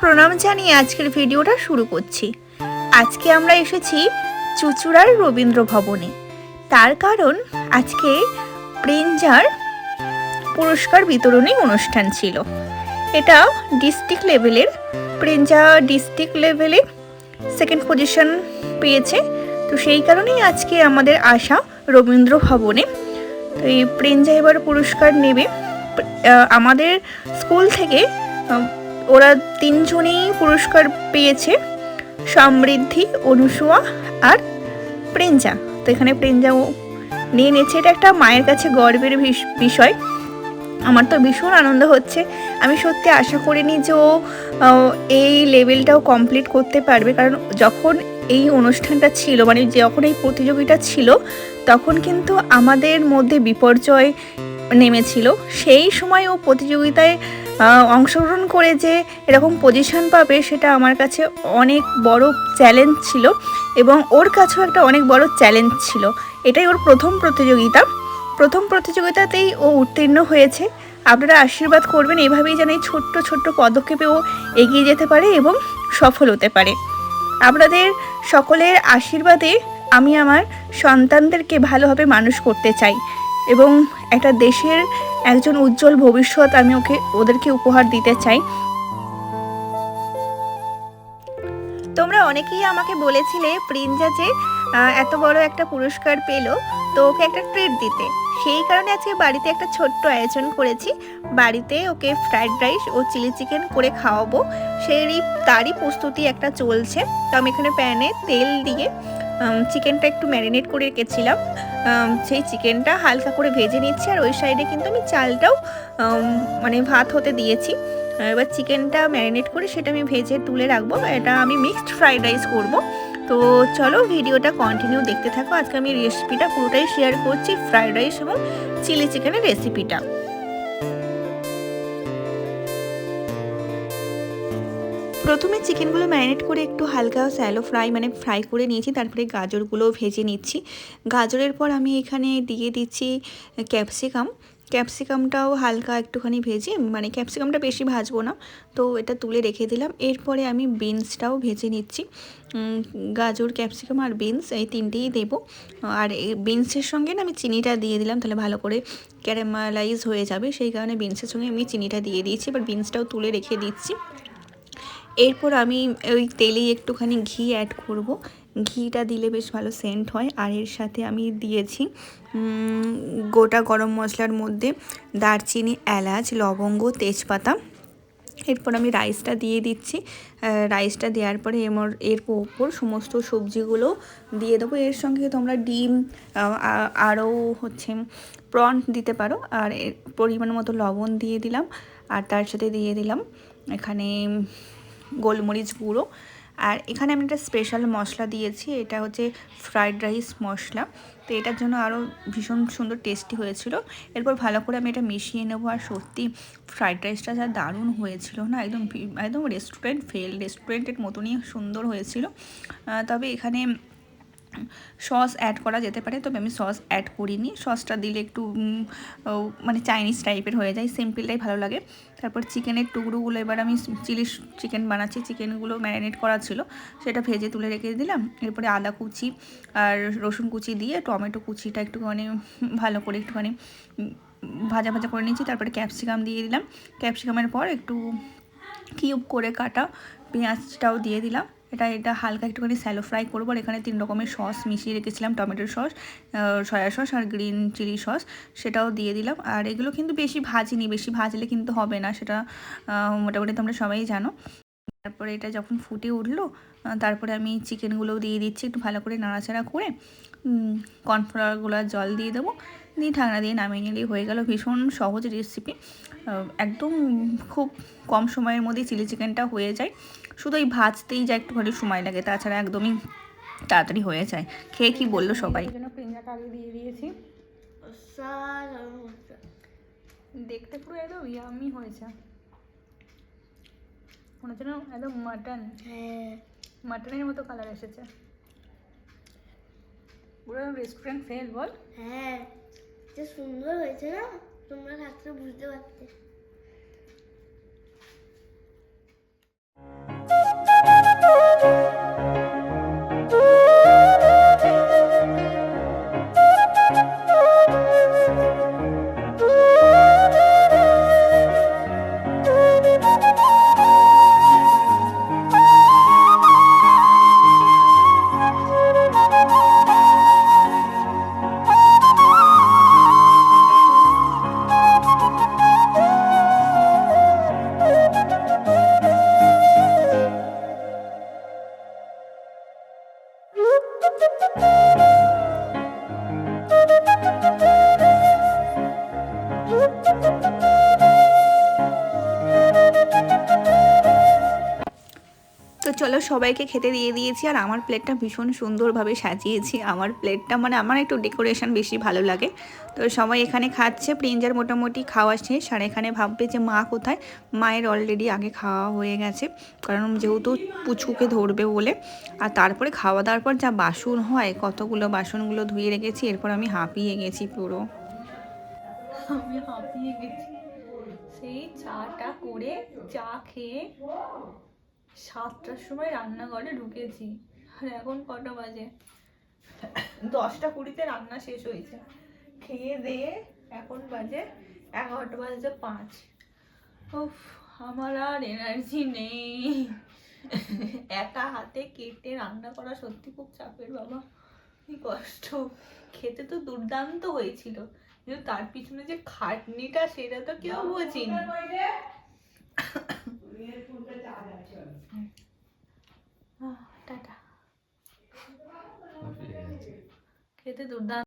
প্রণাম জানিয়ে আজকের ভিডিওটা শুরু করছি। আজকে আমরা এসেছি চুচুড়ার রবীন্দ্র ভবনে তার কারণ আজকে প্রেঞ্জার পুরস্কার বিতরণী অনুষ্ঠান ছিল। এটা ডিস্ট্রিক্ট লেভেলের প্রেঞ্জা ডিস্ট্রিক্ট লেভেলে সেকেন্ড পজিশন পেয়েছে। তো সেই কারণেই আজকে আমাদের আসা রবীন্দ্র ভবনে তো এই প্রেঞ্জা এবার পুরস্কার নেবে। আমাদের স্কুল থেকে ওরা তিনজনেই পুরস্কার পেয়েছে, সমৃদ্ধি, অনুসুয়া আর প্রেঞ্জা। তো এখানে প্রেঞ্জাও নিয়ে নিয়েছে এটা একটা মায়ের কাছে গর্বের বিষ- বিষয়। আমার তো ভীষণ আনন্দ হচ্ছে। আমি সত্যি আশা করিনি যে ও এই লেভেলটাও কমপ্লিট করতে পারবে। কারণ যখন এই অনুষ্ঠানটা ছিল মানে যখন এই প্রতিযোগিতা ছিল, তখন কিন্তু আমাদের মধ্যে বিপর্যয় নেমেছিল। সেই সময় ও প্রতিযোগিতায় অংশগ্রহণ করে যে এরকম পজিশন পাবে সেটা আমার কাছে অনেক বড় চ্যালেঞ্জ ছিল এবং ওর কাছেও একটা অনেক বড় চ্যালেঞ্জ ছিল। এটাই ওর প্রথম প্রতিযোগিতা। প্রথম প্রতিযোগিতাতেই ও উত্তীর্ণ হয়েছে। আপনারা আশীর্বাদ করবেন, এভাবেই যেন এই ছোট্ট ছোট্ট পদক্ষেপে ও এগিয়ে যেতে পারে এবং সফল হতে পারে। আপনাদের সকলের আশীর্বাদে আমি আমার সন্তানদেরকে ভালোভাবে মানুষ করতে চাই এবং একটা দেশের একজন উজ্জ্বল ভবিষ্যৎ আমি ওকে, ওদেরকে উপহার দিতে চাই। তোমরা অনেকেই আমাকে বলেছিলে প্রিঞ্জা যে এত বড় একটা পুরস্কার পেল, তো ওকে একটা ট্রিট দিতে। সেই কারণে আজকে বাড়িতে একটা ছোট্ট আয়োজন করেছি। বাড়িতে ওকে ফ্রাইড রাইস ও চিলি চিকেন করে খাওয়াবো। সেই তারই প্রস্তুতি একটা চলছে। তো আমি এখানে প্যানে তেল দিয়ে চিকেনটা একটু ম্যারিনেট করে রেখেছিলাম। সেই চিকেনটা হালকা করে ভেজে নিচ্ছি আর ওই সাইডে কিন্তু আমি চালটাও মানে ভাত হতে দিয়েছি। এবার চিকেনটা ম্যারিনেট করে সেটা আমি ভেজে তুলে রাখব। এটা আমি মিক্সড ফ্রাইড রাইস করব। তো চলো ভিডিওটা কন্টিনিউ দেখতে থাকো। আজকে আমি রেসিপিটা পুরোটাই শেয়ার করছি, ফ্রাইড রাইস এবং চিলি চিকেনের রেসিপিটা প্রথমে চিকেনগুলো ম্যারিনেট করে একটু হালকা স্যালো ফ্রাই মানে ফ্রাই করে নিয়েছি, তারপরে গাজরগুলো ভেজে নিচ্ছি। গাজরের পর আমি এখানে দিয়ে দিচ্ছি ক্যাপসিকাম। ক্যাপসিকামটাও হালকা একটুখানি ভেজে মানে ক্যাপসিকামটা বেশি ভাজবো না, তো এটা তুলে রেখে দিলাম। এরপরে আমি বিনসটাও ভেজে নিচ্ছি। গাজর, ক্যাপসিকাম আর বিনস এই তিনটেই দেবো। আর বিনসের সঙ্গে না আমি চিনিটা দিয়ে দিলাম, তাহলে ভালো করে ক্যারামালাইজ হয়ে যাবে। সেই কারণে বিনসের সঙ্গে আমি চিনিটা দিয়ে দিয়েছি। এবার বিনসটাও তুলে রেখে দিচ্ছি। এরপর আমি ওই তেলেই একটুখানি ঘি অ্যাড করব। ঘিটা দিলে বেশ ভালো সেন্ট হয়। আর এর সাথে আমি দিয়েছি গোটা গরম মশলার মধ্যে দারচিনি, এলাচ, লবঙ্গ, তেজপাতা। এরপর আমি রাইসটা দিয়ে দিচ্ছি। রাইসটা দেওয়ার পরে এমর, এর ওপর সমস্ত সবজিগুলো দিয়ে দেবো। এর সঙ্গে তোমরা ডিম আরও হচ্ছে প্রন দিতে পারো। আর পরিমাণ মতো লবণ দিয়ে দিলাম। আর তার সাথে দিয়ে দিলাম এখানে গোলমরিচ গুঁড়ো। আর এখানে আমি একটা স্পেশাল মশলা দিয়েছি, এটা হচ্ছে ফ্রায়েড রাইস মশলা। তো এটার জন্য আরও ভীষণ সুন্দর টেস্টি হয়েছিল। এরপর ভালো করে আমি এটা মিশিয়ে নেব। আর সত্যি ফ্রায়েড রাইসটা যা দারুণ হয়েছিল না, একদম একদম রেস্টুরেন্ট ফেল রেস্টুরেন্টের মতনই সুন্দর হয়েছিল। তবে এখানে সস অ্যাড করা যেতে পারে, তবে আমি সস অ্যাড করিনি। সসটা দিলে একটু মানে চাইনিজ টাইপের হয়ে যায় সিম্পলটাই ভালো লাগে। তারপর চিকেনের টুকরোগুলো এবার আমি চিলি চিকেন বানাচ্ছি চিকেনগুলো ম্যারিনেট করা ছিল, সেটা ভেজে তুলে রেখে দিলাম। এরপরে আদা কুচি আর রসুন কুচি দিয়ে টমেটো কুচিটা একটুখানি, ভালো করে একটুখানি ভাজা ভাজা করে নিয়েছি। তারপরে ক্যাপসিকাম দিয়ে দিলাম। ক্যাপসিকামের পর একটু কিউব করে কাটা পেঁয়াজটাও দিয়ে দিলাম। এটা এটা হালকা একটুখানি স্যালো ফ্রাই করব আর এখানে তিন রকমের সস মিশিয়ে রেখেছিলাম টমেটোর সস সয়া সস আর গ্রিন চিলি সস সেটাও দিয়ে দিলাম। আর এগুলো কিন্তু বেশি ভাজিনি, বেশি ভাজলে কিন্তু হবে না, সেটা মোটামুটি তোমরা সবাই জানো। তারপরে এটা যখন ফুটে উঠল তারপরে আমি চিকেনগুলোও দিয়ে দিচ্ছি, একটু ভালো করে নাড়াচাড়া করে কর্নফ্লাওয়ারগুলো জল দিয়ে দেবো। দিয়ে ঢাকনা দিয়ে নামিয়ে নিলেই হয়ে গেল ভীষণ সহজ রেসিপি একদম খুব কম সময়ের মধ্যেই চিলি চিকেনটা হয়ে যায়। শুধু এই ভাজতেই যা একটুখানি সময় লাগে তাছাড়া একদমই তাড়াতাড়ি হয়ে যায়। খেয়ে কি বলল সবাই? প্রিঞ্জাটা আগে দিয়ে দিয়েছি। দেখতে পুরো একদম ইয়ামি হয়েছে। মনে হচ্ছে না একদম মাটন হ্যাঁ। মাটনের মতো কালার এসেছে। পুরো রেস্টুরেন্ট ফেল বল। হ্যাঁ। সুন্দর হয়েছে না তোমরা রাত্রে বুঝতে পারতে Thank you. তো চলো সবাইকে খেতে দিয়ে দিয়েছি আর আমার প্লেটটা ভীষণ সুন্দরভাবে সাজিয়েছি। আমার প্লেটটা মানে আমার একটু ডেকোরেশন বেশি ভালো লাগে। তো সবাই এখানে খাচ্ছে, প্রিঞ্জার মোটামুটি খাওয়া শেষ। আর এখানে ভাববে যে মা কোথায়? মায়ের অলরেডি আগে খাওয়া হয়ে গেছে। কারণ যেহেতু পুচকুকে ধরবে বলে। আর তারপরে খাওয়া দাওয়ার পর যা বাসন হয়, কতগুলো বাসনগুলো ধুয়ে রেখেছি, এরপর আমি হাঁপিয়ে গেছি পুরো। আমি হাঁপিয়ে গেছি। সেই চাটা করে চা খেয়ে সাতটার সময় রান্নাঘরে ঢুকেছি। আর এখন কটা বাজে? দশটা কুড়িতে রান্না শেষ হয়েছে। খেয়ে দিয়ে এখন বাজে এগারোটা বাজে পাঁচ। উফ, আমার আর এনার্জি নেই। একা হাতে কেটে রান্না করা সত্যি খুব চাপের বাবা। কি কষ্ট। খেতে তো দুর্দান্ত হয়েছিল। কিন্তু তার পিছনে যে খাটনিটা, সেটা তো কেউ বোঝেনি। টাটা। খেতে দুর্দান্ত।